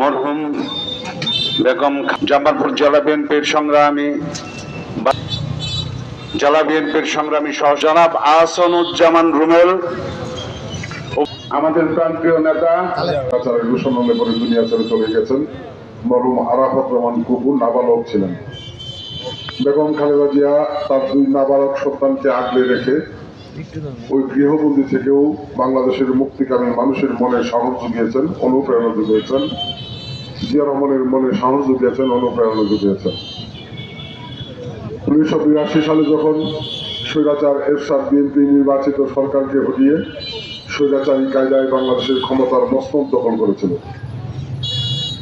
মরহুম বেগম জামালপুর জেলা বিএনপির সংগ্রামী জেলা বিএনপির সংগ্রামী সহ জনাব রুমেল আমাদের প্রান্তীয় নেতা পরে দুনিয়া ছেড়ে চলে গেছেন। মরুম আরাফত রহমান কুকু নাবালক ছিলেন। বেগম খালেদা জিয়া তার দুই নাবালক সন্তানকে আগলে রেখে ওই গৃহবন্দী থেকেও বাংলাদেশের মুক্তিকামী মানুষের মনে সাহস জুগিয়েছেন, অনুপ্রেরণা জুগিয়েছেন, জিয়া রহমানের মনে সাহস জুগিয়েছেন, অনুপ্রেরণা জুগিয়েছেন। উনিশশো বিরাশি সালে যখন স্বৈরাচার এরশাদ বিএনপি নির্বাচিত সরকারকে হটিয়ে স্বৈরাচারী কায়দায় বাংলাদেশের ক্ষমতার মস্তক দখল করেছিল,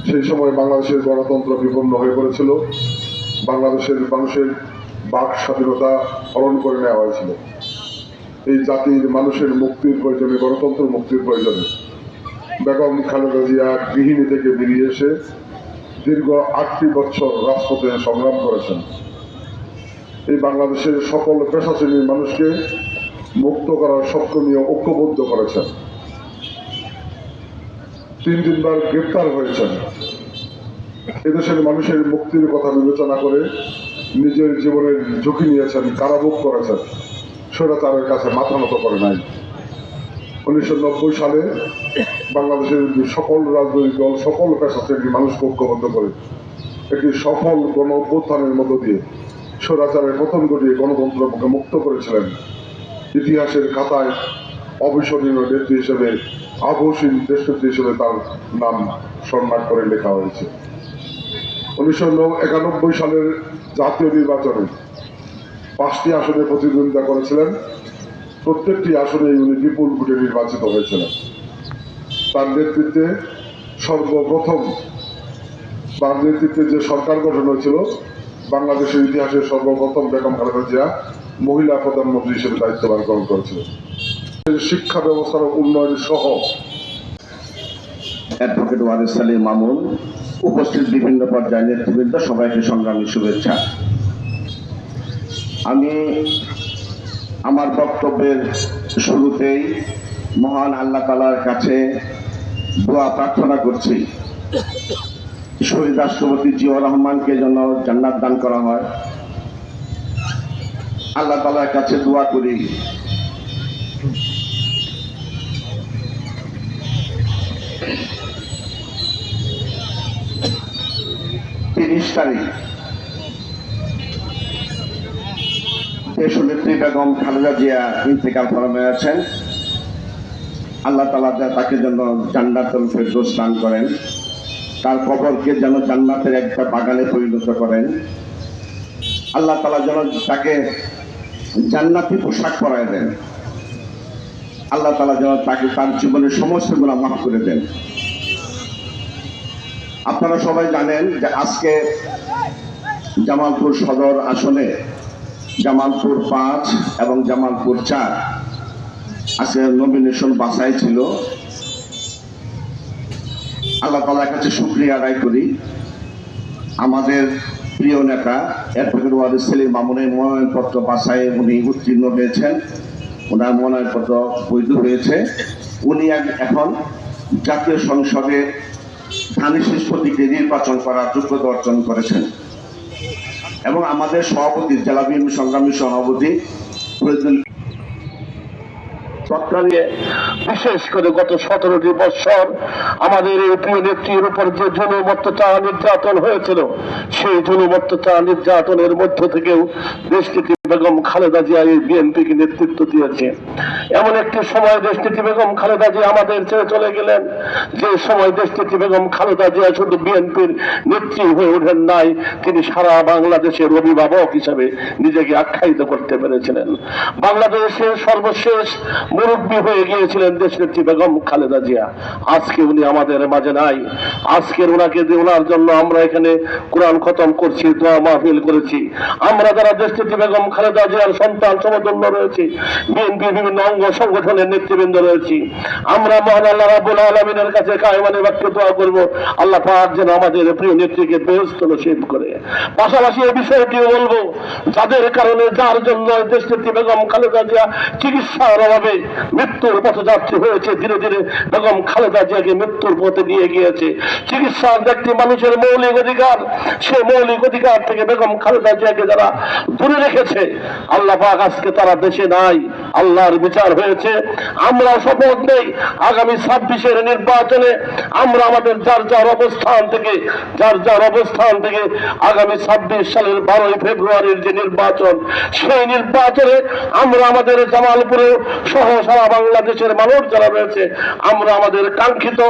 সেই সময় বাংলাদেশের গণতন্ত্র বিপন্ন হয়ে পড়েছিল, বাংলাদেশের মানুষের বাক স্বাধীনতা হরণ করে নেওয়া হয়েছিল। এই জাতির মানুষের মুক্তির প্রয়োজনে, গণতন্ত্র মুক্তির প্রয়োজনে, বেগম খালেদা জিয়া গৃহিণী থেকে বেরিয়ে এসে দীর্ঘ আটটি বছর রাজপথে সংগ্রাম করেছেন। এই বাংলাদেশের সকল পেশা শ্রেণির মানুষকে মুক্ত করার স্বপ্ন নিয়ে ঐক্যবদ্ধ করেছেন। তিন তিনবার গ্রেপ্তার হয়েছেন। এদেশের মানুষের মুক্তির কথা বিবেচনা করে নিজের জীবনের ঝুঁকি নিয়েছেন, কারাভোগ করেছেন। স্বৈরাচারের কাছে মাথা নত করে নাই। উনিশশো নব্বই সালে বাংলাদেশের সকল রাজনৈতিক দল সকল পেশা শ্রেণির মানুষকে ঐক্যবদ্ধ করে, একটি সফল গণ অভ্যুত্থানের মধ্য দিয়ে স্বৈরাচারের পতন ঘটিয়ে গণতন্ত্রকে মুক্ত করেছিলেন। ইতিহাসের খাতায় অবিস্মরণীয় নেত্রী হিসেবে আবহসীন দেশনেত্রী হিসেবে তার নাম সম্মান করে লেখা হয়েছে। উনিশশো একানব্বই সালের জাতীয় নির্বাচনে পাঁচটি আসনে প্রতিদ্বন্দ্বিতা করেছিলেন। প্রত্যেকটি আসনে উনি বিপুল ভোটে নির্বাচিত হয়েছিলেন। তার নেতৃত্বে সর্বপ্রথম তার নেতৃত্বে যে সরকার গঠন হয়েছিল, বাংলাদেশের ইতিহাসে সর্বপ্রথম বেগম খালেদা জিয়া মহিলা প্রধানমন্ত্রী হিসেবে দায়িত্বভার গ্রহণ করেছিলেন। শিক্ষা ব্যবস্থার উন্নয়ন সহ অ্যাডভোকেট ওয়ারিস আলী মামুন উপস্থিত বিভিন্ন পর্যায়ের নেতৃবৃন্দ, সবাইকে সংগ্রামী শুভেচ্ছা। আমি আমার বক্তব্যের শুরুতেই মহান আল্লাহ তালার কাছে দোয়া প্রার্থনা করছি। শহীদ রাষ্ট্রপতি জিয়াউর রহমানকে যেন জান্নাত দান করা হয়। আল্লাহ তালার কাছে দোয়া করি। তিরিশ তারিখ দেশনেত্রী বেগম খালেদা জিয়া ইন্তেকাল ফরমে আছেন। আল্লাহ তালা তাকে যেন জান্নাতুল ফেরদৌস দান করেন, তার কবরকে যেন জান্নাতের একটা বাগানে পরিণত করেন। আল্লাহ তালা যেন তাকে জান্নাতি পোশাক পরায় দেন। আল্লাহ তালা যেন তাকে তার জীবনের সমস্ত গুণা মাফ করে দেন। আপনারা সবাই জানেন যে আজকে জামালপুর সদর আসনে জামালপুর পাঁচ এবং জামালপুর চার। আজকে নমিনেশন বাছাই ছিল। আল্লাহ তালার কাছে শুক্রিয়া আদায় করি। আমাদের প্রিয় নেতা অ্যাডভোকেট ওয়ারিস সেলিম মামুনের মনোনয়নপত্র বাছাই উনি উত্তীর্ণ হয়েছেন। ওনার মনোনয়নপত্র বৈধ হয়েছে। উনি এখন জাতীয় সংসদে ধানের শীষ প্রতীকে নির্বাচন করার যোগ্যতা অর্জন করেছেন। এবং আমাদের সভাপতি, জেলা বিএনপি সংগ্রামী সভাপতি বিশেষ করে গত সতেরোটি বৎসর আমাদের এই উপনেত্রীর নেত্রীর উপর যে জুলুম নির্যাতন হয়েছিল, সেই জুলুম নির্যাতনের মধ্য থেকেও দেশটিকে বেগম খালেদা জিয়া এই বিএনপিকে নেতৃত্ব দিয়েছে। এমন একটি সময় দেশটিতে বেগম খালেদা জিয়া আমাদের ছেড়ে চলে গেলেন। যে সময় দেশটিতে বেগম খালেদা জিয়া শুধু বিএনপির নেত্রী হয়ে ওঠেন নাই, তিনি সারা বাংলাদেশের অভিভাবক হিসাবে নিজেকে আখ্যায়িত করতে পেরেছিলেন। বাংলাদেশের সর্বশেষ মুরব্বী হয়ে গিয়েছিলেন দেশ দেশনেত্রী বেগম খালেদা জিয়া। আজকে উনি আমাদের মাঝে নাই। আজকের ওনাকে ওনার জন্য আমরা এখানে কোরআন খতম করছি, দোয়া মাহফিল করেছি। আমরা যারা দেশ দেশনেত্রী বেগম খালেদা জিয়ার সন্তান সমতুল্য রয়েছে বিএনপি বিভিন্ন অঙ্গ সংগঠনের নেতৃবৃন্দ রয়েছে। আমরা মহান আল্লাহ রাবুল আলমিনের কাছে কায়মানে বাক্য দোয়া করব, আল্লাহ পাক যেন আমাদের প্রিয় নেত্রীকে বেহস্ত নসিব করে। পাশাপাশি এই বিষয়টিও বলব, যাদের কারণে যার জন্য দেশ নেত্রী বেগম খালেদা জিয়া চিকিৎসার অভাবে মৃত্যুর পথযাত্রী হয়েছে, ধীরে ধীরে বেগম খালেদা জিয়াকে মৃত্যুর পথে নিয়ে গিয়েছে। চিকিৎসা একটি মানুষের মৌলিক অধিকার, সে মৌলিক অধিকার থেকে বেগম খালেদা জিয়াকে যারা দূরে রেখেছে আল্লাহ আজকে তারা দেশে নাই। আল্লাহর বিচার হয়েছে। আমরা শপথ নেই আগামী ছাব্বিশের নির্বাচনে। আমরা আমাদের যার যার অবস্থান থেকে, যার যার অবস্থান থেকে আগামী ছাব্বিশ সালের বারোই ফেব্রুয়ারির যে নির্বাচন, সেই নির্বাচনে আমরা আমাদের জামালপুরে সহ সারা বাংলাদেশের মানুষ যারা রয়েছে, আমরা আমাদের কাঙ্ক্ষিত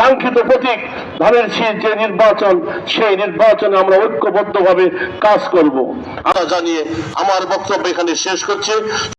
কাঙ্ক্ষিত প্রতীক ধানের যে নির্বাচন, সেই নির্বাচনে আমরা ঐক্যবদ্ধভাবে কাজ করব। আমরা জানিয়ে আমার বক্তব্য এখানে শেষ করছি।